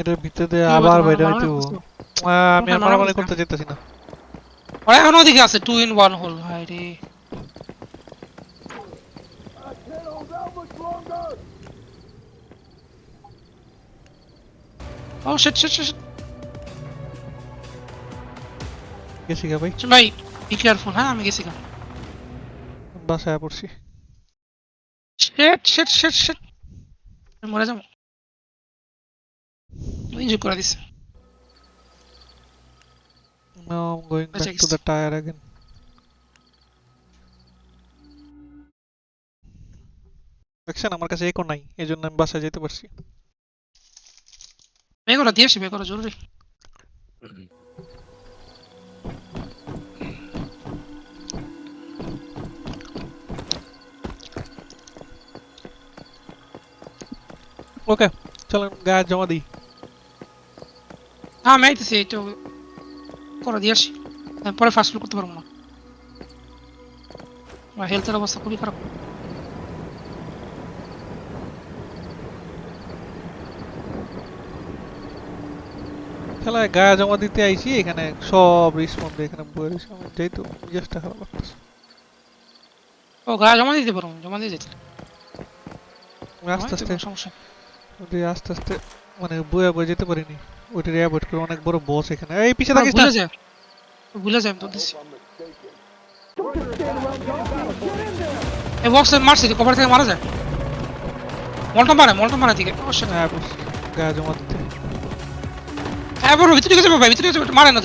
এটার ভিতরে দিয়ে আবার বাইরে হইতো। আমি আর মারামারি মারামারি করতে যেতেছি না। ওরা এখন ওদিকে আছে টু ইন ওয়ান হোল হাই রে। ও শিট শিট শিট গেছি গা ভাই। ভাই বি কেয়ারফুল হ্যাঁ আমি গেছি বাসায় পড়ছি। শিট শিট শিট শিট মরে যাব। ইনজয় করে দিছে। Now I'm going back to the tire again. দেখছেন আমার কাছে একো নাই এই জন্য আমি বাসায় যেতে পারছি। বে করো দিয়ে আসি বে করো জরুরি। ওকে চলেন গায়ে জমা দিই। হ্যাঁ আমি আইতেছি একটু করে দিয়ে আসি। আমি পরে ফার্স্ট করতে পারব না। আমার হেলথের অবস্থা খুবই খারাপ। খেলায় গায়ে জমা দিতে আইছি এখানে সব রিসপন্ড এখানে রয়েছে। আমি যাই তো মেজাজটা খারাপ লাগতেছে ও গায়ে জমা দিতে পারব জমা দিয়ে যেতে। আস্তে আস্তে সমস্যা আস্তে আস্তে মানে বয়ে বয়ে যেতে পারিনি। ওইটা অ্যাভয়েড করে অনেক বড় বস এখানে। এই পিছে ও, থাকিস না। ভুলে ও, ভুলে যায় আমি তো দিচ্ছি এই বক্স মারছি কভার থেকে মারা যায় মলটা মারে মলটা মারা দিকে shit। হ্যাঁ বস গায়ে জমা দিতে। হ্যাঁ বড় ভিতরে গেছে ভাই ভিতরে গেছে মারে না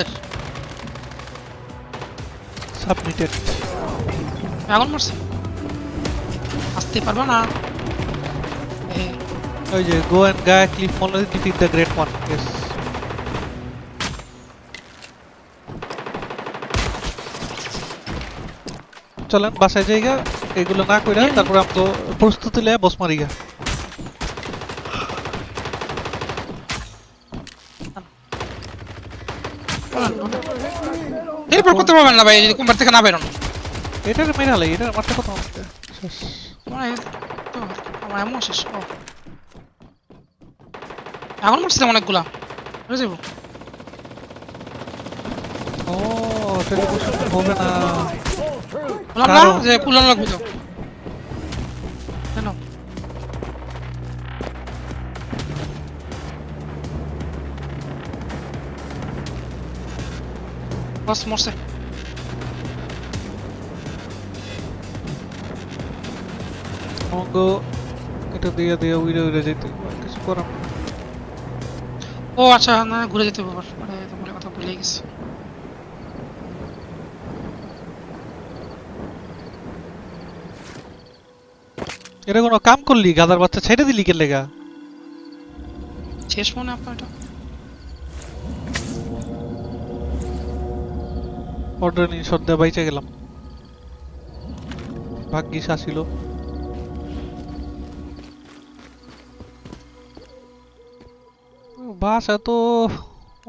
সাবমিটেড এখন মারছে। আসতে পারব না। ওই যে গো এন্ড গায়া ক্লিফ মনে ডিফিট দ্য গ্রেট ওয়ান চলেন বাসায় যাইগা এগুলো না কইরা তারপর আমি তো প্রস্তুতি লয়ে বস মারিগা। এরপর করতে পারবেন না ভাই যদি কোম্পানি থেকে না বেরোন। এটার মেরে হালাই এটার মারতে আমাকে শেষ। আমার এমন শেষ ও। এখন মারছিলাম অনেকগুলা বুঝে যাব ও টেলিভিশন হবে না। বললাম না যে পুলান লাগবে তো কেন বস মরছে অঙ্গ এটা দিয়ে দিয়ে উইরে উইরে যেতে কিছু করার ও আচ্ছা না ঘুরে যেতে আবার। মানে কথা ভুলে গেছি। এটা কোনো কাম করলি? গাদার বাচ্চা ছেড়ে দিলি কে লেগা? শেষ মনে আপনার অর্ডার নিয়ে সদ্যা বাইচে গেলাম। ভাগ্যিস আসিল। বাসা তো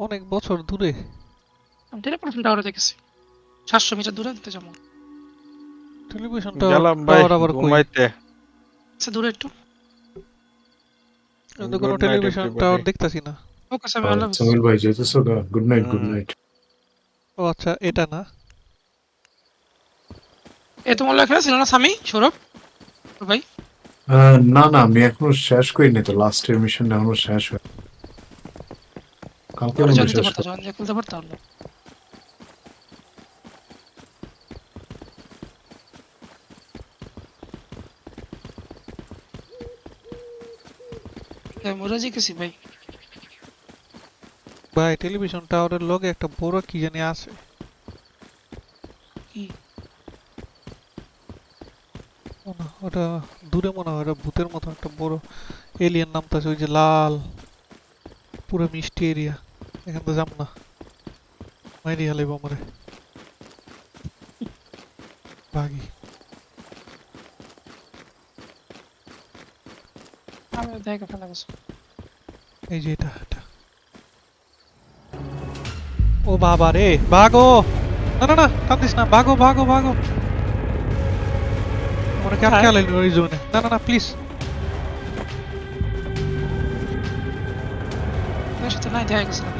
অনেক বছর দূরে। আমি টেলিপোর্টেশন টাওয়ারে দেখেছি। সাতশো মিটার দূরে দিতে যাব। ভাই টাওয়ার আবার কই? ঘুমাইতে। আচ্ছা দূরে একটু। কিন্তু কোনো টেলিভিশন টাওয়ার দেখতাছি না। স্যার আল্লাহ হাফেজ। সামিল ভাই যেতেছো গা গুড নাইট গুড নাইট ও আচ্ছা এটা না? এ তোমার লেখা ছিল না স্বামী সৌরভ? ভাই? না না আমি এখনও শেষ করিনি তো লাস্টের মিশনটা এখনও শেষ হয় কালকে মনে হয় দিতে শেষ পারতো জয়েন পারতো মরে গেছি ভাই। ভাই টেলিভিশন টাওয়ারের লগে একটা বড় কি জানি আছে। কি? ওটা দূরে মনে হয় ওটা ভূতের মতো একটা বড় এলিয়ান এলিয়েন নামতাছে ওই যে লাল পুরো মিষ্টি এরিয়া এখান তো যাম না। মাইরি হালাইব আমারে। ভাগি আমি দেখে ফেলা গেছে এই যে এটা এটা। ও বাবা রে ভাগো না না না কান্দিস না ভাগো ভাগো ভাগো মনে কে আটকে আলাইলি ওই জোনে। না না না please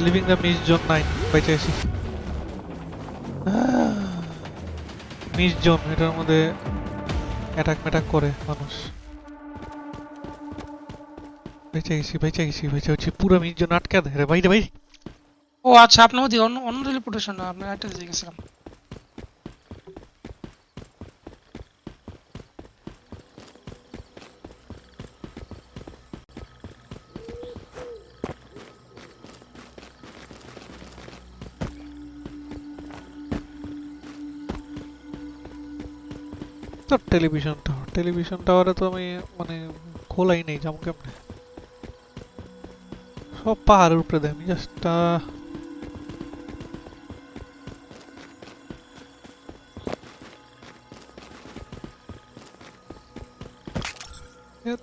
leaving the mist zone nine বেঁচে আছি মিস জোন এটার মধ্যে অ্যাটাক ম্যাটাক করে মানুষ। বেঁচে গেছি বেঁচে গেছি বেঁচে হচ্ছে পুরো মিস জোন আটকে দেয় রে বাইরে ভাই ও আচ্ছা আপনার ওদিকে অন্য অন্য টেলিপোর্টেশন না আপনার একটা দিয়ে গেছিলাম তো টেলিভিশন টাওয়ার টেলিভিশন টাওয়ারে তো আমি মানে খোলাই নেই যেমন কেমনে সব পাহাড়ের উপরে দেয় আমি জাস্ট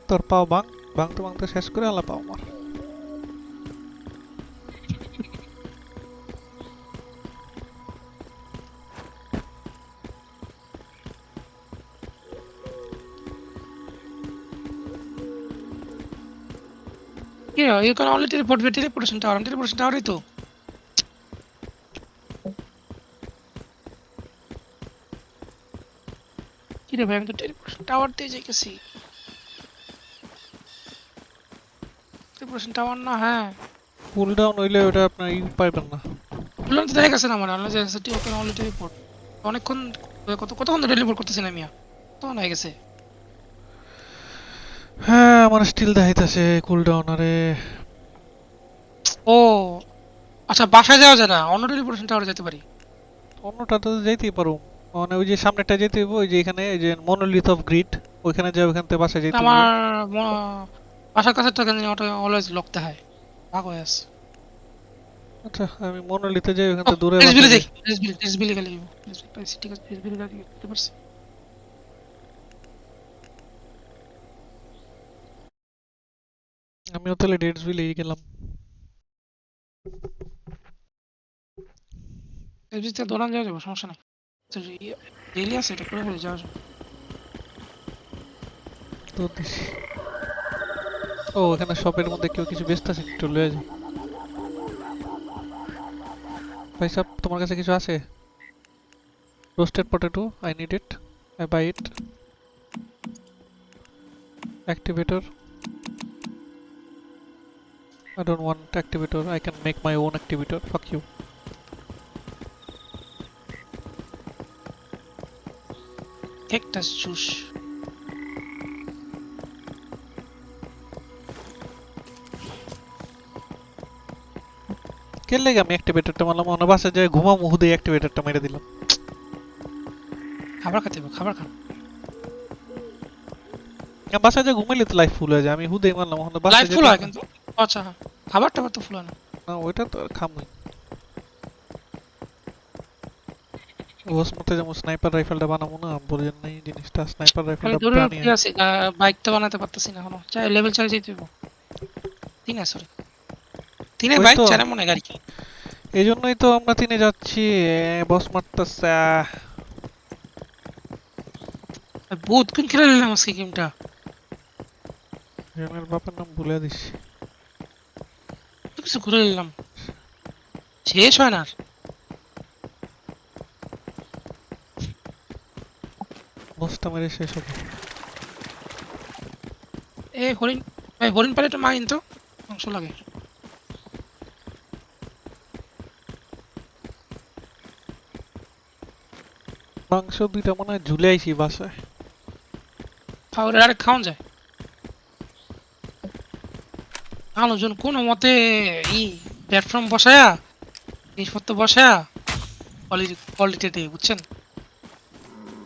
তোর পাও বাং বাংতে বাংতে শেষ করে আলা পাও আমার Yeah, you can only teleport with teleportation tower. I'm teleportation tower তো কি রে ভাই আমি তো টেলিপোর্টেশন টাওয়ার দিয়ে যাইতেছি টেলিপোর্টেশন টাওয়ার না হ্যাঁ ফুল ডাউন হইলে ওটা আপনার ই পাইবেন না বললাম তো দেখা গেছে না আমার আল্লাহ জানে সেটি ওকে অনলি টেলিপোর্ট অনেকক্ষণ কত কতক্ষণ ধরে টেলিপোর্ট করতেছি না মিয়া তখন হয়ে গেছে হ্যাঁ আমার স্টিল দেখাইতেছে কুল ডাউন আরে। ও আচ্ছা বাসায় যাওয়া যায় না? অন্য টেলিপোর্টেশন টাওয়ারে যেতে পারি? অন্যটাতে তো যেতেই পারো। মানে ওই যে সামনেটা যেতে হইব ওই যে এখানে এই যে মনোলিথ অফ গ্রিড ওইখানে যাও ওইখান থেকে বাসায় যেতে আমার বাসার কাছে তো কেন ওটা অলওয়েজ লক দেখায় ভাগ হয়ে আছে। আচ্ছা আমি মনোলিথে যাই ওইখান থেকে দূরে এসবিলে যাই। এসবিলে এসবিলে গেলে এসবিলে ঠিক আছে এসবিলে গাড়ি করতে পারছি। আমিও তাহলে ডেটস বিলেই গেলাম। থেকে দৌড়ান যাওয়া যাবে সমস্যা নাই। ডেলি আছে এটা করে ফেলে যাওয়া যাবে। তো ও এখানে শপের মধ্যে কেউ কিছু ব্যস্ত আছে একটু লয়ে যাও ভাই সাহেব তোমার কাছে কিছু আছে? Roasted potato I need it I buy it activator I don't want activator. I can make my own activator. Fuck you. Cactus juice কে লেগে আমি অ্যাক্টিভেটরটা মারলাম। মনে বাসা যায় ঘুমা মুহুদে অ্যাক্টিভেটরটা মেরে দিলাম। খাবার খেতে খাবার খান। বাসা যায় ঘুমাইলে তো লাইফ ফুল হয়ে যায়। আমি হুদে মারলাম। ওখানে বাসা লাইফ ফুল হয় কিন্তু। আচ্ছা হ্যাঁ। খাবার টাবার তো ফুল না না ওইটা তো খামই। ওস মতে যেমন স্নাইপার রাইফেলটা বানাবো না বলেন নাই জিনিসটা স্নাইপার আমি রাইফেলটা ধরে প্রাণী কি আছে বাইক তো বানাতে পারতেছি না এখনও। চাই লেভেল চাই যেতে হইব। তিনে সরি তিনে বাইক। চারে মনে গাড়ি এই জন্যই তো আমরা তিনে যাচ্ছি বস মারতেছে বহুত কোন খেলে নিলাম আজকে গেমটা আমার বাপের নাম ভুলে দিছি। কিছু ঘুরে নিলাম। শেষ হয় না মেরে শেষ হবে। এ হরিণ ভাই হরিণ পালে একটু মাইন তো মাংস লাগে। মাংস দুইটা মনে হয় ঝুলে আইছি বাসায়। খাওয়ার আরে খাওয়ান যায়। মানুষজন কোনো মতে ই প্ল্যাটফর্ম বসায়া, জিনিসপত্র বসায়া কোয়ালিটি বুঝছেন?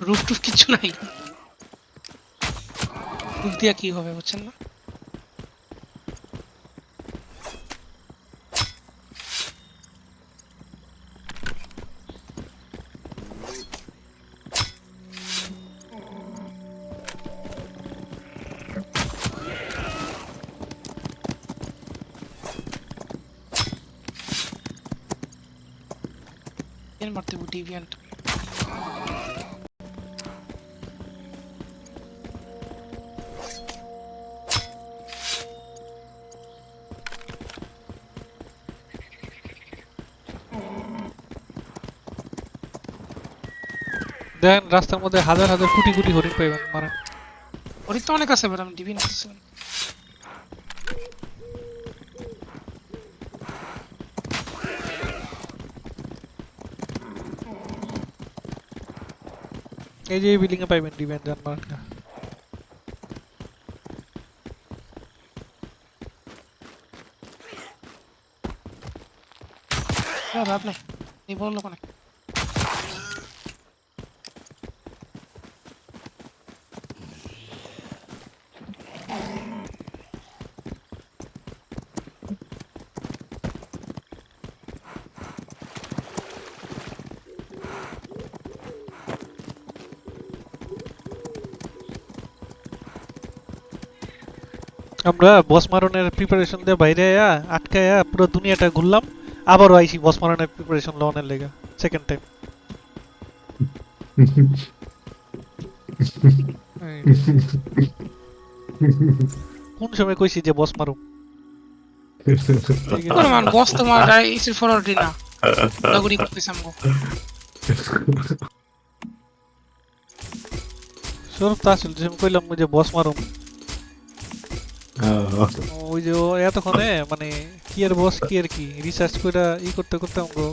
রুফ টুফ কিছু নাই। রুফ দিয়া কি হবে, বুঝছেন না? ডিভিয়েন্ট দেখেন রাস্তার মধ্যে হাজার হাজার কোটি কোটি হরিণ পাইবেন মারেন। হরিণ তো অনেক আছে বাট আমি ডিভিয়েন্ট নিচ্ছি এই যে এই বিল্ডিং এ পাইবেন ডিভেন জান মারেন না ভাব নাই এই বড় লোক অনেক আমরা বস মারনের প্রিপারেশন দিয়ে বাইরে আয়া আটকায়া পুরো দুনিয়াটা ঘুরলাম আবারও আইছি বস মারনের প্রিপারেশন লওয়ানের লেগে সেকেন্ড টাইম কোন সময় কইছি যে বস করে মান বস না। করতেছে আমগো। তো কইলাম যে বস মারুম ওই যে এতক্ষণে মানে কি আর বস কি আর কি রিসার্চ করে ই করতে করতে আমগো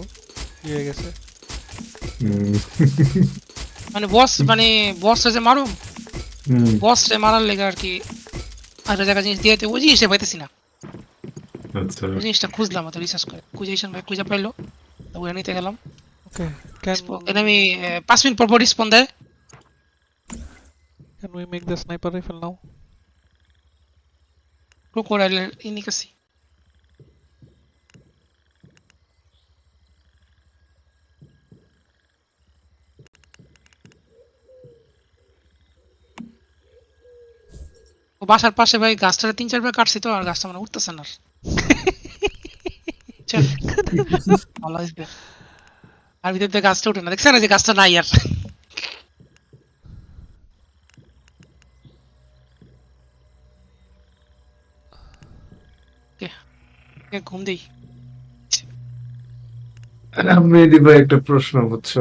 ই হয়ে গেছে। মানে বস মানে বস যে মারুম বস রে মারার লেগে আর কি আর জায়গা জিনিস দিয়ে ওই জিনিসটা পাইতেছি না। আচ্ছা। ওই জিনিসটা খুঁজলাম তো রিসার্চ করে। খুঁজেছেন ভাই খুঁজে পাইলো তো নিতে গেলাম। ওকে আমি পাঁচ মিনিট পর পর রিসপন্দ দেয়। Can we make the sniper rifle now ক্রোকোডাইলের ইনিকাসি ও বাসার পাশে ভাই গাছটা তিন চারবার কাটছি তো আর গাছটা মানে উঠতেছে না আর। ভিতর গাছটা উঠে না দেখছেন না যে গাছটা নাই আর। ঘুম দেই। আমি দিবা একটা প্রশ্ন, বুঝছ?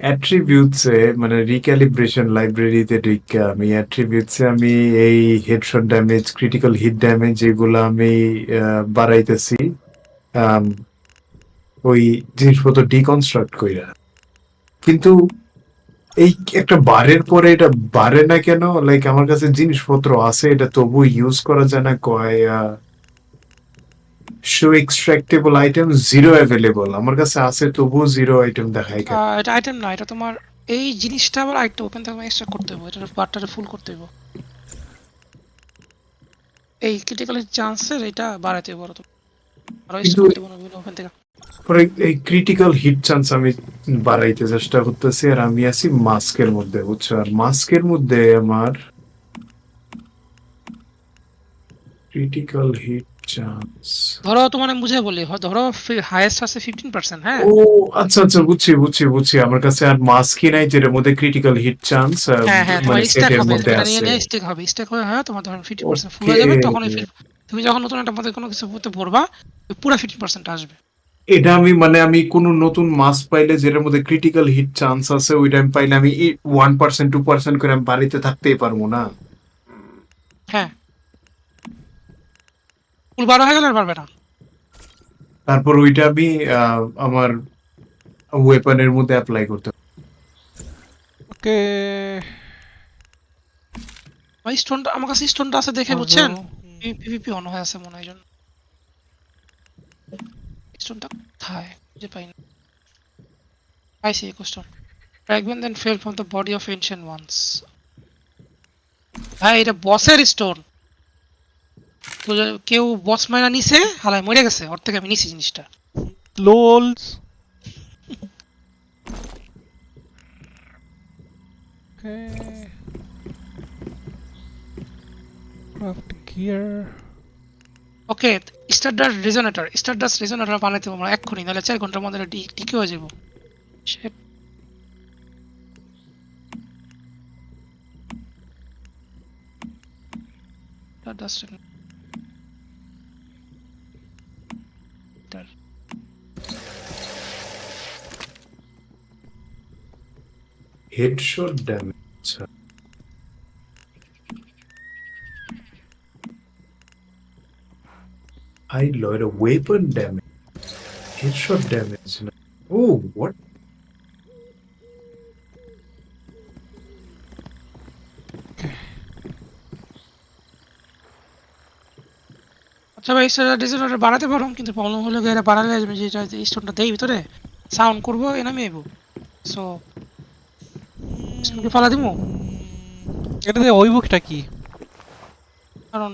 অ্যাট্রিবিউটসে মানে রিক্যালিব্রেশন লাইব্রেরিতে ঢুকে আমি অ্যাট্রিবিউটসে আমি এই headshot damage critical hit damage এগুলো আমি বাড়াইতেছি ওই জিনিসপত্র ডিকনস্ট্রাক্ট কইরা। কিন্তু এই একটা বারের পরে এটা বাড়ে না কেন? লাইক আমার কাছে জিনিসপত্র আছে এটা তবু ইউজ করা যায় না কয় show extractable item zero available আমার কাছে আছে তবুও জিরো আইটেম দেখায় কেন? এটা আইটেম না এটা তোমার এই জিনিসটা আবার আরেকটা ওপেন থেকে এক্সট্রা করতে হবে এটার ফুল করতে হবে এই ক্রিটিক্যাল চান্সের এটা বাড়াতে আর এক্সট্রা করতে ওপেন থেকে। পরে এই ক্রিটিক্যাল হিট চান্স আমি বাড়াইতে চেষ্টা করতেছি আর আমি আছি মাস্কের মধ্যে বুঝছ? আর মাস্কের মধ্যে আমার ক্রিটিক্যাল হিট চান্স ধরো তোমার আমি বুঝে বলি ধরো হাইয়েস্ট আছে ফিফটিন পার্সেন্ট হ্যাঁ? ও আচ্ছা আচ্ছা বুঝছি বুঝছি বুঝছি। আমার কাছে আর মাস্কই নাই মধ্যে ক্রিটিক্যাল হিট চান্স হ্যাঁ হ্যাঁ তোমার মানে স্ট্যাক হবে স্ট্যাক হবে স্ট্যাক হয়ে হ্যাঁ তোমার ধরো ফিফটি পার্সেন্ট ফুল হয়ে যাবে তখন তুমি যখন নতুন একটা মধ্যে কোনো কিছু করতে ভরবা পুরো ফিফটি পার্সেন্ট আসবে। এটা আমি মানে আমি কোন নতুন মাস পাইলে যেটার মধ্যে ক্রিটিক্যাল হিট চান্স আছে ওইটা আমি পাইলে আমি ওয়ান পার্সেন্ট টু পার্সেন্ট করে আমি বাড়িতে থাকতেই পারব না। হ্যাঁ। ফুল বারো হয়ে গেলে পারবে না। তারপর ওইটা আমি আহ, আমার ওয়েপনের মধ্যে অ্যাপ্লাই করতে ওকে। ভাই স্টোনটা আমার কাছে স্টোনটা আছে দেখে বুঝছেন? পিভিপি অন হয়ে আছে মনে হয় জন্য। স্টোনটা কোথায়? খুঁজে পাই না পাইছি এক stone fragment then fell from the body of ancient ones ভাই এটা বসের স্টোন তো যে কেউ বস মাইনা নিছে হালায় মরে গেছে। ওর থেকে আমি নিছি জিনিসটা। Lols okay craft gear okay stardust resonator stardust resonator বানাইতে আমরা এক্ষুনি, নাহলে চার ঘণ্টার মধ্যে টিকে হয়ে যাব। হেডশট ড্যামেজ ল এটা ওয়েপন ড্যামেজ হেডশট ড্যামেজ না ও হোয়াট আচ্ছা ভাই সেটা ডিজিটালটা বাড়াতে পারো কিন্তু প্রবলেম হলো গিয়ে এটা বাড়ালে আমি যেটা স্টোনটা দেই ভিতরে সাউন্ড করব এনামি আইবো। সো স্টোনকে ফালা দিমু? এটা দিয়ে ওই বুকটা কি? কারণ.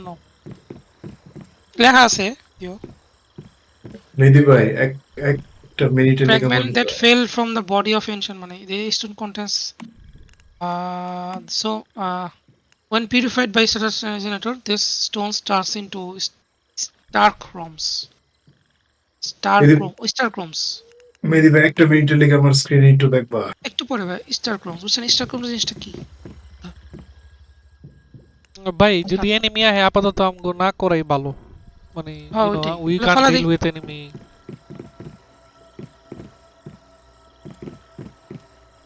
লেখা আছে। মেহেদি ভাই এক একটা মিনিটে. Uh, uh, when purified by this stone into s- star chromes. Star chrome, star chromes. মেহেদি ভাই একটা মিনিটে লেখা আমার স্ক্রিনে একটু দেখবা একটু পরে ভাই স্টার ক্রোমস বুঝছেন স্টার ক্রোমস জিনিসটা কি ভাই যদি এনিমি আহে আপাতত আমগো না করাই ভালো মানে হ্যাঁ, ওইটাই। উই তাহলে কান্ট ফালা ডিল দিই। উইথ এনিমি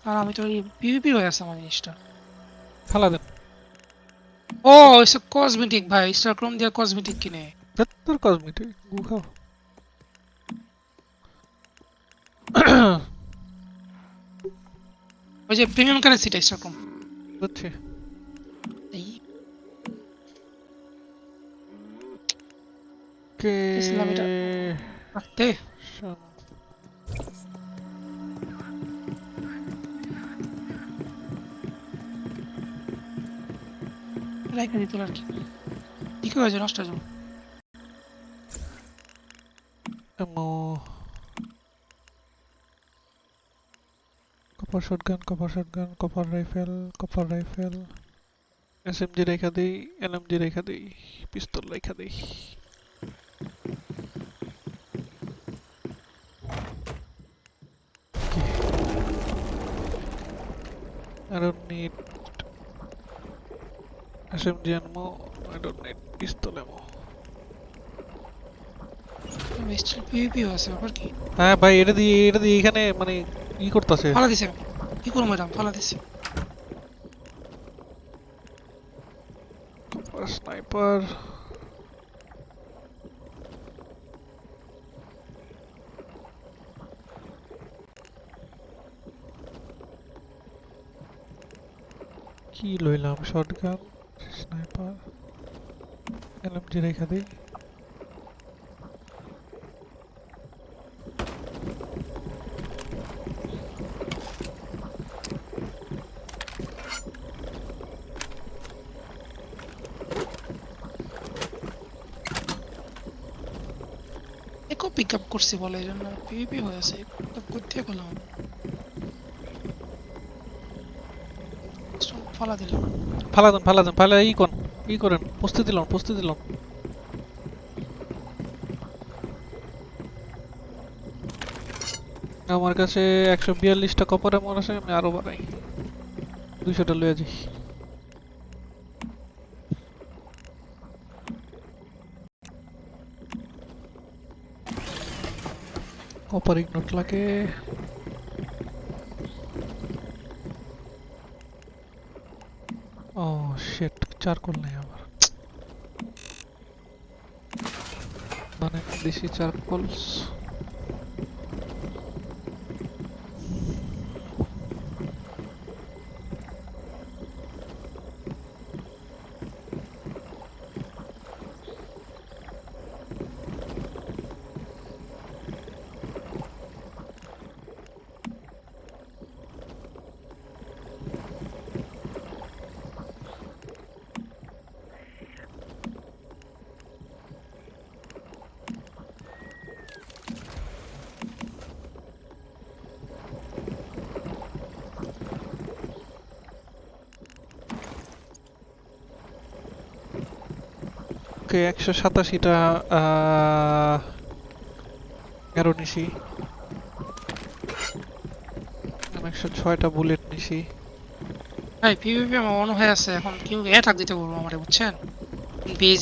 আর আমি তো পিভিপি হয়ে আছে আমার জিনিসটা। ফালা দেন। ও এসে কসমেটিক ভাই স্টার ক্রোম দিয়ে কসমেটিক কিনে। তোর কসমেটিক গুখাও ওই যে প্রিমিয়াম কারেন্সিটা স্টার ক্রোম বুঝছি কে ইসলাম এটা- রাখতে রাইখা দিত আর কি ঠিক হয়েছে নষ্ট হয়ে যাবে copper shotgun copper shotgun copper rifle copper rifle SMG রেখা দেই এলএমজি রেখা দেই পিস্তল রেখা দেই I don't need SMG ammo. I don't need pistol ammo. Still PvP আছে ব্যাপার কি? হ্যাঁ ভাই এটা দিয়ে এটা দিয়ে এখানে মানে ই করতেছে। ফালা দিছে কি করব ম্যাডাম? ফালা দিছে। স্নাইপার কি লইলাম? শটগান স্নাইপার এলএমজি রেখা দিই। পিক আপ করছি বলে, এই জন্য পিভিপি হয়ে আছে। পিক আপ করতে গেলাম ফালা দিলাম ফালা দেন ফালা দেন ফালা ই কোন ই করেন, প্রস্তুতি দিলাম প্রস্তুতি দিলাম আমার কাছে একশো বিয়াল্লিশটা কপার এমন আছে, আমি আরও বাড়াই। দুইশোটা লয়ে যাই। কপার ইগনোট লাগে ও শিট চারকোল নেই আবার মানে দেশি চারকোল ওকে একশো সাতাশিটা এগারো নিশি একশো ছয়টা বুলেট নিশি ভাই পিভিপি আমার মনে হয় আছে, এখন কেউ অ্যাটাক দিতে বলব আমার, বুঝছেন? বেজ